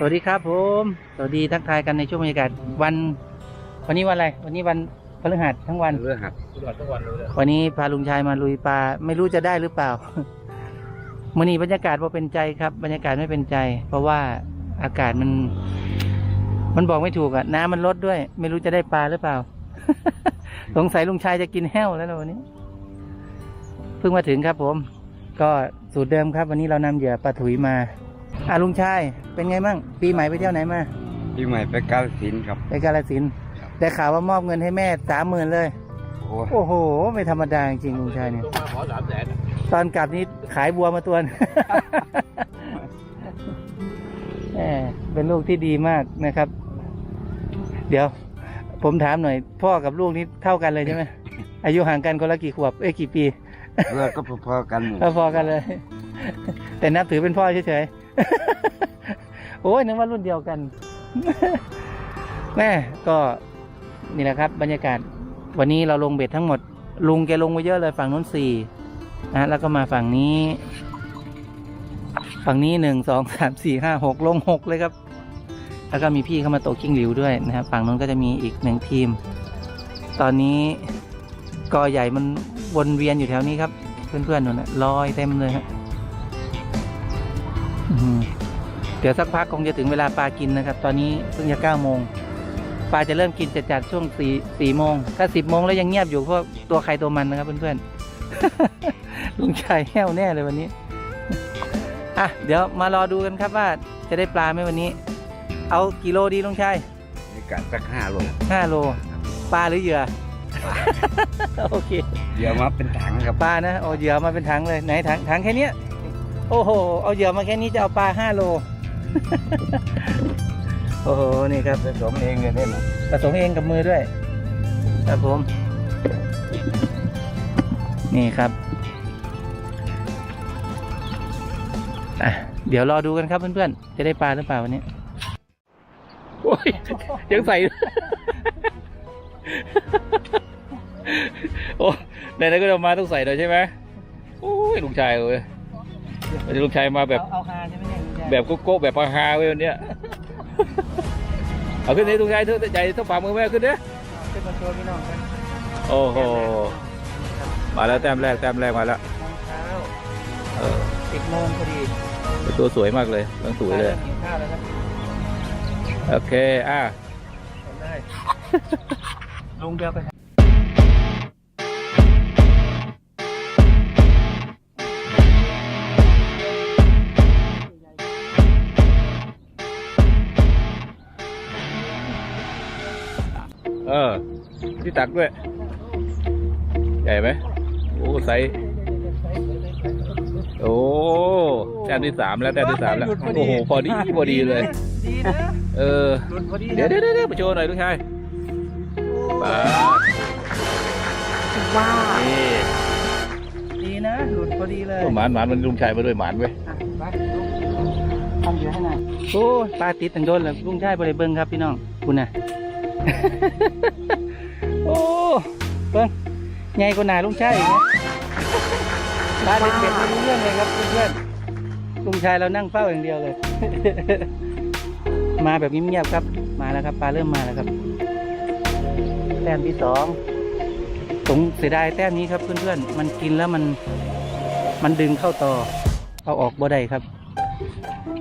สวัสดีครับผม สวัสดีทักทายกันในช่วงบรรยากาศวัน วันนี้วันอะไร วันนี้วันพฤหัสทั้งวัน เรื่องหักตลอดทั้งวันเลยวันนี้พาลุงชายมาลุยปลาไม่รู้จะได้หรือเปล่า มื่อนี้บรรยากาศว่าเป็นใจครับ บรรยากาศไม่เป็นใจ เพราะว่าอากาศมัน มันบอกไม่ถูกอะน้ำมันลดด้วย ไม่รู้จะได้ปลาหรือเปล่า สงสัยลุงชายจะกินแห้วแล้วนะวันนี้ เพิ่งมาถึงครับผม ก็สูตรเดิมครับ วันนี้เรานำเหยื่อปลาถุยมา อะลุงชายเป็นไงบ้างปีใหม่ไปเที่ยวไหนมาปีใหม่ไปกาฬสินธุ์ครับ ไปกาลสินธุ์ได้ข่าวว่ามอบเงินให้แม่สามหมื่นเลย โอ้ยโอ้โห ไม่ธรรมดาจริงๆลุงชายเนี่ยลงมาขอสามแสนตอนกลับนี้ขายบัวมาตัวหนงแหมเป็นลูกที่ดีมากนะครับ เดี๋ยว ผมถามหน่อย พ่อกับลูกนี้เท่ากันเลยใช่ไหม อายุห่างกันคนละกี่ขวบ เอ้ยกี่ปี เลือดก็พอๆกันหมดพอๆกันเลย แต่นับถือเป็นพ่อเฉยๆ โอ้ยนึกว่ารุ่นเดียวกัน แม่ก็นี่แหละครับ บรรยากาศ วันนี้เราลงเบ็ดทั้งหมด ลุงแกลงไปเยอะเลยฝั่งนู้นสี่นะแล้วก็มาฝั่งนี้ ฝั่งนี้หนึ่งสองสามสี่ห้าหกลงหกเลยครับ แล้วก็มีพี่เข้ามาโตะกิ้งหลิวด้วยนะครับฝั่งนู้นก็จะมีอีกหนึ่งทีม ตอนนี้กอใหญ่มันวนเวียนอยู่แถวนี้ครับ เพื่อนๆหนูนะลอยเต็มเลยครับ เดี๋ยวสักพักคงจะถึงเวลาปลากินนะครับ ตอนนี้เพิ่งจะเก้าโมงปลาจะเริ่มกินจะจัดช่วงสี่สี่โมงถ้าสิบโมงแล้วยังเงียบอยู่เพราะตัวใครตัวมันนะครับเพื่อนๆลุงชายแห้วแน่เลยวันนี้อะเดี๋ยวมารอดูกันครับว่าจะได้ปลาไหมวันนี้ เอากี่โลดีลุงชายนี่กะสักห้าโลห้าโล ปลาหรือเหยื่อโอเคเดี๋ยวมาเป็นถังครับปลานะเอาเหยื่อมาเป็นถังเลยไหนถังถังแค่เนี้ย โอ้โห เอาเหยื่อมาแค่นี้จะเอาปลาห้าโล โอ้โห นี่ครับผสมเองเลยได้ไหมผสมเองกับมือด้วย ครับผม นี่ครับอะเดี๋ยวรอดูกันครับเพื่อนๆ จะได้ปลาหรือเปล่าวันนี้ โอ้ยยังใส่ โอ้ไหนๆก็จะมาต้องใส่หน่อยใช่ไหมโอ้ยลุงชายเลย วันนี้ลุงชายมาแบบเอาฮาใช่ไหมเนี่ยแบบโก้แบบปาฮาเว้ยวันเนี้ยเอาขึ้นนี้ลุงชายเถอะใจต้องฝ่ามือแม่ขึ้นเด้อเป็นมาโชว์พี่น้องกันโอ้โหมาแล้วแต้มแรกแต้มแรกมาแล้วเช้าเออสิบโมงพอดีตัวสวยมากเลยต้องสวยเลยกินข้าวแล้วครับโอเคอะได้ลุงเดียวกัน เออ ที่ตักด้วย ใหญ่ไหมโอ้ไซส์โอ้แต้มที่สามแล้วแต้มที่สามแล้ว โอ้โหพอดีพอดีเลย ดีนะเออ หลุดพอดีนะเดี๋ยวเดี๋ยวเดี๋ยวมาโชว์หน่อยลูกชายปาว้านี่ดีนะ หลุดพอดีเลยโอ้หมานหมานมันลุงชายมาด้วยหมานเว้ย อะไปทำเยอะให้หน่อยโอ้ยปลาติดตั้งโดนแล้วลุงชายบริเบิ้งครับพี่น้องคุณน่ะ โอ้เบิ้งใหญ่กว่าหนาลุงชายอีกนะปลาเด็ดเด็ดไม่รู้เรื่องเลยครับเพื่อนๆลุงชายเรานั่งเฝ้าอย่างเดียวเลย มาแบบเงียบๆครับ มาแล้วครับปลาเริ่มมาแล้วครับ แต้มที่สองผมเสียดายแต้มนี้ครับเพื่อนๆ มันกินแล้วมัน มันดึงเข้าต่อ เอาออกบ่ได้ครับ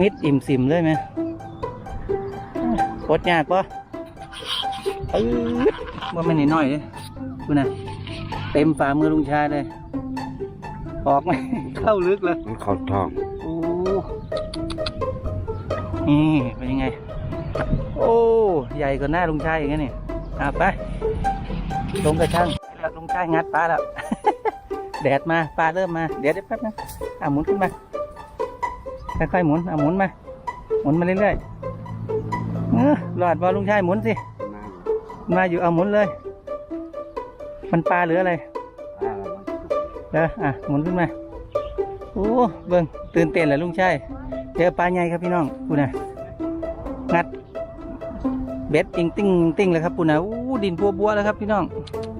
มิดอิ่มสิมเลยไหมปดยากปะ เออว่ามันนิดหน่อยเลยคุณน่ะเต็มฝ่ามือลุงชายเลย ออกไหม เข้าลึกเลยมันเข้าท้องโอ้นี่เป็นยังไง โอ้ใหญ่กว่าหน้าลุงชายอย่างนี้นี่อะไปลงกระช่างแล้วลุงชายงัดปลาแล้วแดดมาปลาเริ่มมาเดี๋ยวเดี๋ยวแป๊บนึงอะหมุนขึ้นมาค่อยๆหมุนอะหมุนมาหมุนมาเรื่อยๆเออหลอดบอลุงชายหมุนสิ มาอยู่เอาหมุนเลย มันปลาหรืออะไรเด้ออะหมุนขึ้นมาโอ้เบิ่งตื่นเต้นเหรอลุงชายเจอปลาใหญ่ครับพี่น้องปูน่ะงัดเบ็ดติงติ้งติ้งเลยครับปูน่ะอู้ดินบัวบัวๆแล้วครับพี่น้อง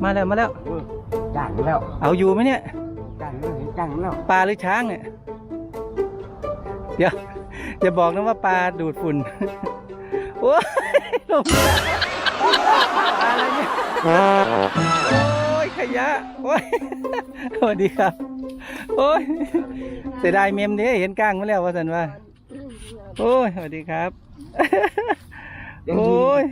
มาแล้วมาแล้วจังแล้ว เอาอยู่ไหมเนี่ยจังแล้วเห็นจังแล้วปลาหรือช้างเนี่ยเดี๋ยวอย่าบอกนะว่าปลาดูดฝุ่นโอ้ยลงมาปลา อะไรเนี่ยโอ้ยขยะโอ้ยสวัสดีครับโอ้ยเสียดายเมมเนี่ยเห็นก้างมาแล้วว่าสันว่าโอ้ยสวัสดีครับ โอ้ย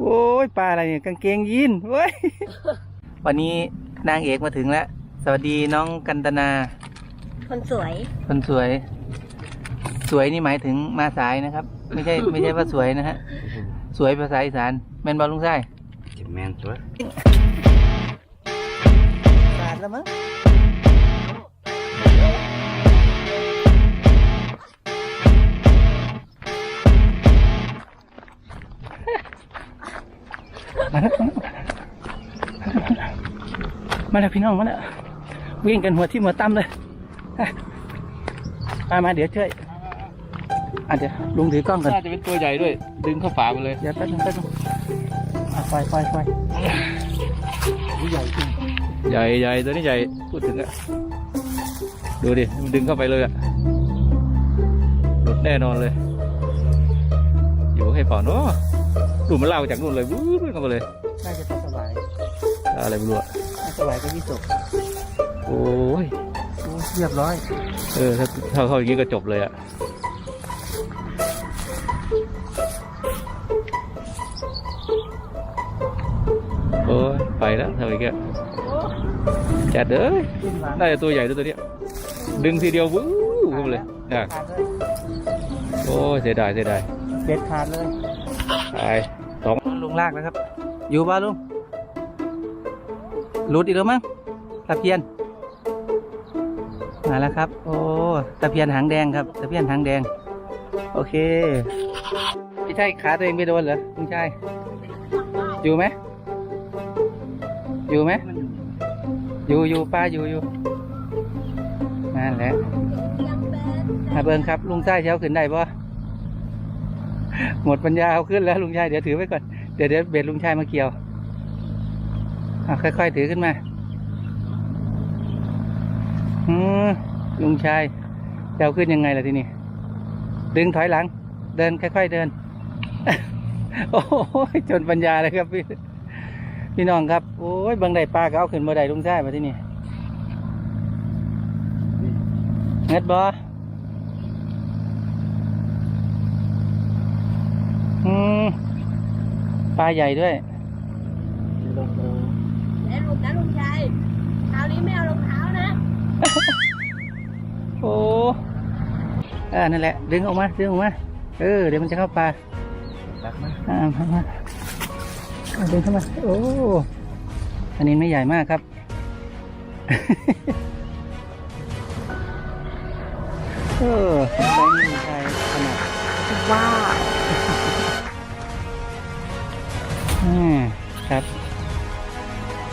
โอ้ยปลาอะไรเนี่ยกางเกงยีนโอ้ยวันนี้นางเอกมาถึงแล้ว สวัสดีน้องกันตนา คนสวย คนสวย สวยนี่หมายถึงมาสายนะครับ ไม่ใช่ไม่ใช่ว่าสวยนะฮะ สวยภาษาอีสานแมนบอลลุงไส้จิแมนสวยขาดแล้วมั้งมาแล้วพี่น้องมาแล้ววิ่งกันหัวที่หัวตั้มเลยอะมามาเดี๋ยวช่วย อะเดี๋ยวลุงถือกล้องก่อนน่าจะเป็นตัวใหญ่ด้วย ดึงเข้าฝามาเลยเดี๋ยวแป๊บนึงแป๊บนึงอะปล่อยปล่อยปล่อยใหญ่จริงใหญ่ใหญ่ตัวนี้ใหญ่พูดถึงอะดูดิมันดึงเข้าไปเลยอะหลุดแน่นอนเลย อยู่ให้ฝ่อนโอ้ดูมันลากจากนู่นเลยวู้ดเข้ามาเลยน่าจะต้องสบายอะไรไม่รู้อะน่าสบายก็ยี่สกโอ้ยโอ้เรียบร้อย เออถ้าถ้าเข้าอย่างนี้ก็จบเลยอะ แล้วทำอย่างเงี้ยจัดเอ้ยน่าจะตัวใหญ่ด้วยตัวเนี้ยดึงทีเดียววู้เข้ามาเลยนะโอ้ยเสียดายเสียดายเด็ดขาดเลยตายสองลุงลากแล้วครับ อยู่บ้าลุงหลุดอีกแล้วมั้งตะเพียนมาแล้วครับ โอ้ตะเพียนหางแดงครับตะเพียนหางแดง โอเคพี่ชายขาตัวเองไปโดนเหรอลุงชายอยู่ไหม อยู่ไหมอยู่อยู่ป้าอยู่อยู่นั่นแหละมาเบิงครับ ลุงชายเช้าขึ้นได้ปะหมดปัญญาเอาขึ้นแล้วลุงชายเดี๋ยวถือไว้ก่อนเดี๋ยวเดี๋ยวเบ็ดลุงชายมาเกี่ยวค่อยๆถือขึ้นมาอืมลุงชายจะเอาขึ้นยังไงล่ะทีนี้ดึงถอยหลัง เดินค่อยๆเดิน โอ้ยจนปัญญาเลยครับพี่ พี่น้องครับ โอ้ยบางใดปลาก็เอาขึ้นมาได้ลุงชายมาที่นี่เงิดบออืมปลาใหญ่ด้วยแล้วลูกนะลุงชายคราวนี้ไม่เอารองเท้านะ โอ้อ่านั่นแหละ ดึงออกมา ดึงออกมา เออ เดี๋ยวมันจะเข้าปลารักไหมอ่ามามา เอาดึงเข้ามาโอ้อันนี้ไม่ใหญ่มากครับ เออใช้นิ้วใช้ขนาดว้าวอืมครับ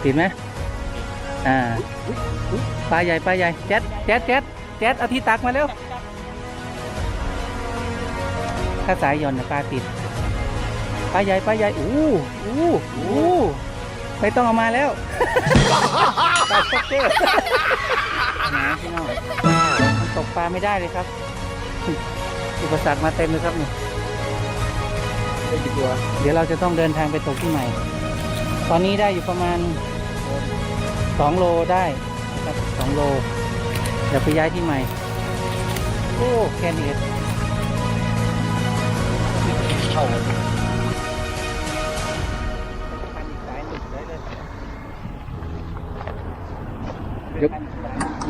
ติดไหมอ่าปลาใหญ่ปลาใหญ่แจ๊ดแจ๊ดแจ๊ดแจ๊ดเอาที่ตักมาเร็วถ้าสายหย่อนปลาติด ปลาใหญ่ปลาใหญ่อู้อู้อู้ไม่ต้องเอามาแล้วปลาช็อกเกอร์นะพี่น้องมันตกปลาไม่ได้เลยครับ อุปสรรคมาเต็มเลยครับนี่ได้กี่ตัว เดี๋ยวเราจะต้องเดินทางไปตกที่ใหม่ ตอนนี้ได้อยู่ประมาณสองโลได้นะครับสองโล เดี๋ยวไปย้ายที่ใหม่ โอ้แค่นี้เองเข้า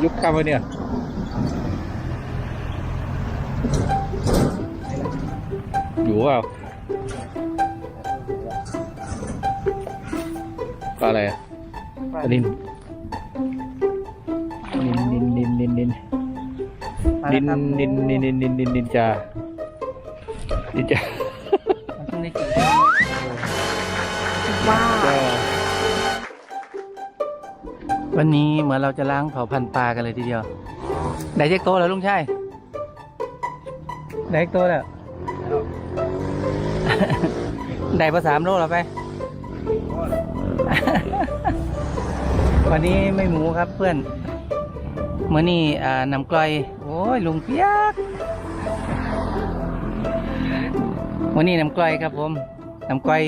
ยกกำมาเนี่ยอยู่เปล่าปลาอะไรอะปลานินนินนินนินนินนินมานิแล้วนครับนินนินนินนินนินนินจานินจา วันนี้เหมือนเราจะล้างเผาพันธุ์ปลากันเลยทีเดียว ได้เจ๊กโตแล้วลุงชายได้เจ๊กโตแล้ว ได้ภาสามโลแล้วไป วันนี้ไม่หมูครับเพื่อนเมื่อนี้อ่านำกลอยโอ้อ้ยลุงเปียกวันนี้น้ำกร่อยครับผมน้ำกร่อย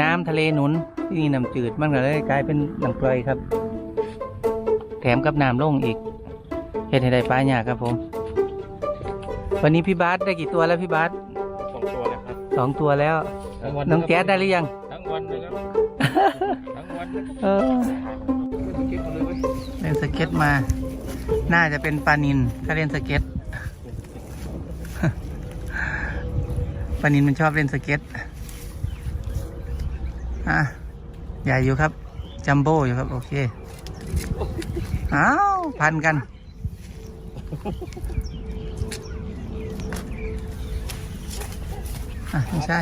น้ำทะเลหนุน ที่นี่น้ำจืดมันก็เลยกลายเป็นน้ำกร่อยครับ แถมกับน้ำลงอีกเฮ็ดให้ได้ปลาหยากครับผม วันนี้พี่บาสได้กี่ตัวแล้วพี่บาสสองตัวนะครับสองตัวแล้วทั้งวันน้องแจ๊ดได้หรือยัง ทั้งวันเลยครับ ทั้งวันเลยเออเก็บหมดเลยเว้ยเล่นสเก็ตมา น่าจะเป็นปลานินถ้าเล่นสเก็ตปลานินมันชอบเล่นสเก็ต อะ ใหญ่อยู่ครับ จัมโบ้อยู่ครับ โอเค อ้าว พันกัน อะ ไม่ใช่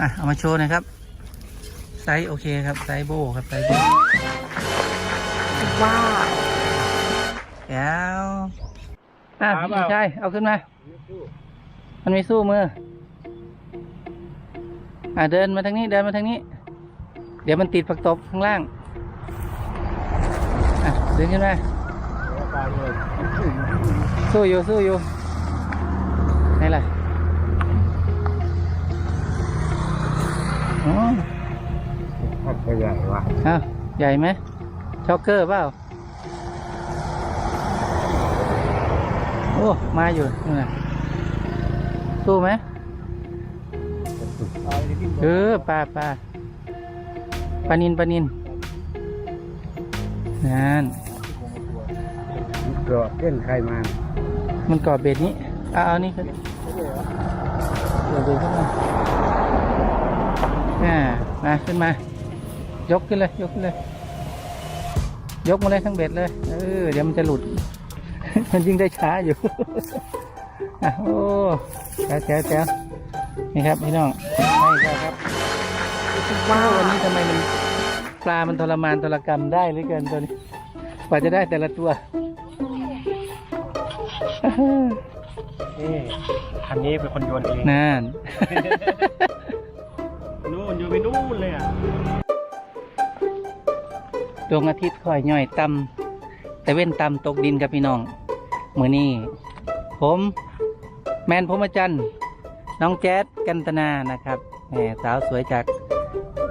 อะ เอามาโชว์หน่อยครับ ไซส์โอเคครับ ไซส์โบครับ ไซส์โบว้าวแล้วอะไม่ใช่ เอาขึ้นมา มันไม่สู้มือ อะเดินมาทางนี้เดินมาทางนี้ เดี๋ยวมันติดผักตบข้างล่างอะเดินขึ้นมาสู้อยู่สู้อยู่ไหนล่ะอ๋อพัดไปใหญ่ว่ะอ้าวใหญ่ไหมช็อกเกอร์เปล่าโอ้มาอยู่นี่นน่ะสู้ไหม เออปลาปลาปลานินปลานินนั่นกรอบเส้นไข่มันมันกรอบเบ็ดนี้เอาเอานี่ครับเดี๋ยวดูขึ้นมาอ่ามาขึ้นมา ยกขึ้นเลย ยกขึ้นเลย ยกมาเลยทั้งเบ็ดเลย เออ เดี๋ยวมันจะหลุด มันยิ่งได้ช้าอยู่ อะ โอ้แจ๋วแจ๋วแจ๋วนี่ครับพี่น้อง ให้ได้ครับว้าววันนี้ทำไมมันปลามันทรมานทรกรรมได้เหลือเกินตัวนี้กว่าจะได้แต่ละตัว นี่คันนี้เป็นคนโยนเองนั่น นู่นโยนไปนู่นเลยอะดวงอาทิตย์ค่อยย่อยต่ำแต่เว้นต่ำตกดินครับพี่น้องมือนี้ผม แมนพรหมจันทรย์น้องแจ๊ดกันตนานะครับแหม สาวสวยจาก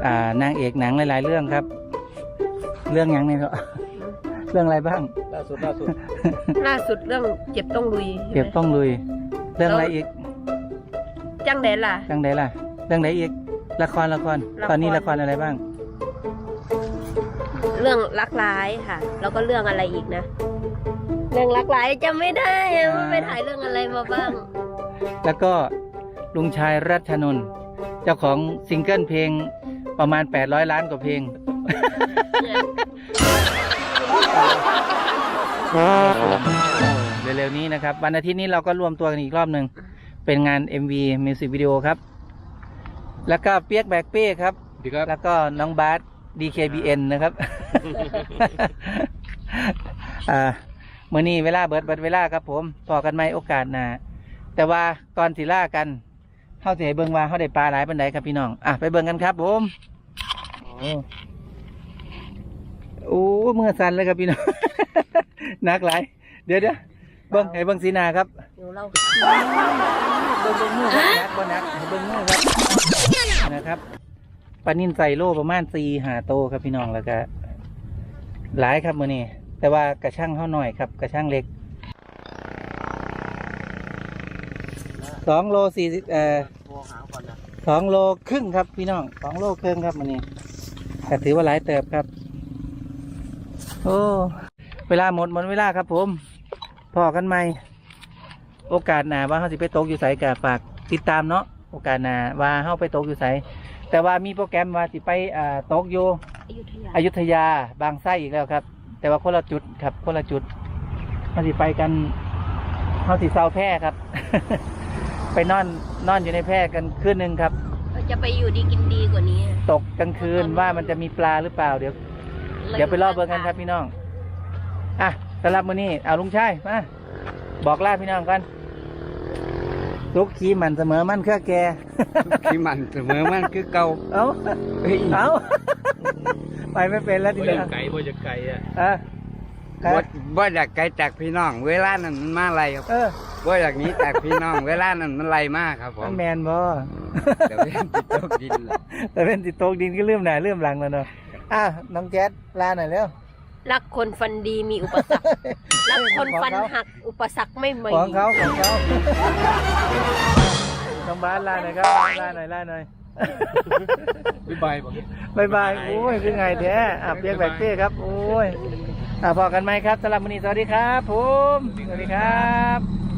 อ่านางเอกหนังหลาย ๆ เรื่องครับ เรื่องหยังเนี่ยเนาะเรื่องอะไรบ้าง ล่าสุดล่าสุดล่าสุดเรื่องเจ็บต้องลุยใช่ไหมเก็บต้องลุย เรื่องอะไรอีก จังเดนล่ะเรื่องไหนล่ะ เรื่องไหนอีกละครละครละคร ตอนนี้ละครอะไรบ้าง เรื่องรักร้ายค่ะ แล้วก็เรื่องอะไรอีกนะ เรื่องรักร้ายจำไม่ได้อะว่าไปถ่ายเรื่องอะไรมาบ้าง แล้วก็ลุงชายรัชนนท์ เจ้าของซิงเกิลเพลงประมาณ 800 ล้านกว่าเพลง เร็วๆนี้นะครับ วันอาทิตย์นี้เราก็รวมตัวกันอีกรอบหนึ่ง เป็นงาน MV Music Video ครับ แล้วก็เปียกแบกเป้ครับ ดีครับ แล้วก็น้องบาส DKBN นะครับอ่ามื่อนี้เวลาเบิดเบิดเวลาครับผมพอกันไหมโอกาสหน้าแต่ว่าก่อนสิล่ากัน เข้าสิให้เบิ่งว่าเขาได้ปลาหลายปันใดครับพี่น้อง อะไปเบิ่งกันครับผมโอ้โอ้มือสั่นเลยครับพี่น้องหนักหลาย เดี๋ยวเดี๋ยวเบิ่งให้เบิ่งสีนาครับเดี๋ยวเราเบิ่งเบิ่งมือครับหนักบ่นักให้เบิ่งมือครับนะครับปลานินใส่โลประมาณสี่หาโตครับพี่น้องแล้วก็หลายครับมือนี้แต่ว่ากระช่างเขาหน่อยครับ กระช่างเล็ก สองโลสี่สิบเอ่อโทรหาก่อนนะสองโลครึ่งครับพี่น้องสองโลครึ่งครับมันนี้แต่ถือว่าหลายเติบครับ โอ้เวลาหมดหมดเวลาครับ ผมพอกันไหมโอกาสหนาว่าเขาสิไปตกอยู่ไสกะฝากติดตามเนาะโอกาสหนาว่าเขาไปตกอยู่ไสแต่ว่ามีโปรแกรมว่าสิไปอ่าตกอยู่อยุธยาอยุธยาบางไส้อีกแล้วครับ แต่ว่าคนละจุดครับคนละจุดเขาสิไปกันเขาสิเซาแพร่ครับ ไปนอนนอนอยู่ในแพร่กันคืนหนึ่งครับ เราจะไปอยู่ดีกินดีกว่านี้ ตกกลางคืนว่ามันจะมีปลาหรือเปล่าเดี๋ยว เดี๋ยวไปรอเบิ่งกันครับพี่น้องอะสำหรับมื้อนี้เอาลุงชายมาบอกลาพี่น้องกันทุกขีมันเสมอมันเครือแกที่มันเสมอมันคือเก่าเอาเฮ้ยเอาไปไม่เป็นแล้วทีบ่เดีอยยวไก่บ่อยไก่อะ อะฮะบ่บ่อยากไกลจากพี่น้อง เวลานั้นมันมาไรครับ เออ บ่อยากหนี้จากพี่น้องเวลานั้นมันไรมากครับผมัมนแมนบ่เดี๋ยวเป็นติดตกดินละแต่เป็นติดโต๊ะดินก็เริ่มหนาเริ่มหลังแล้วเนาะอะน้องแจ๊ดลาหน่อยเร็วรักคนฟันดีมีอุปสรรครักคนฟันหักอุปสรรคไม่มีของเขาของเขาน้องบ้านลาหน่อยครับลาหน่อยลาหน่อยบ๊ายบายบอกบายบายโอ้ยคือไงแท้อะเปียกแบกเป้ครับ โอ้ยอะพอกันไหมครับสำหรับวันนี้สวัสดีครับผมสวัสดีครับ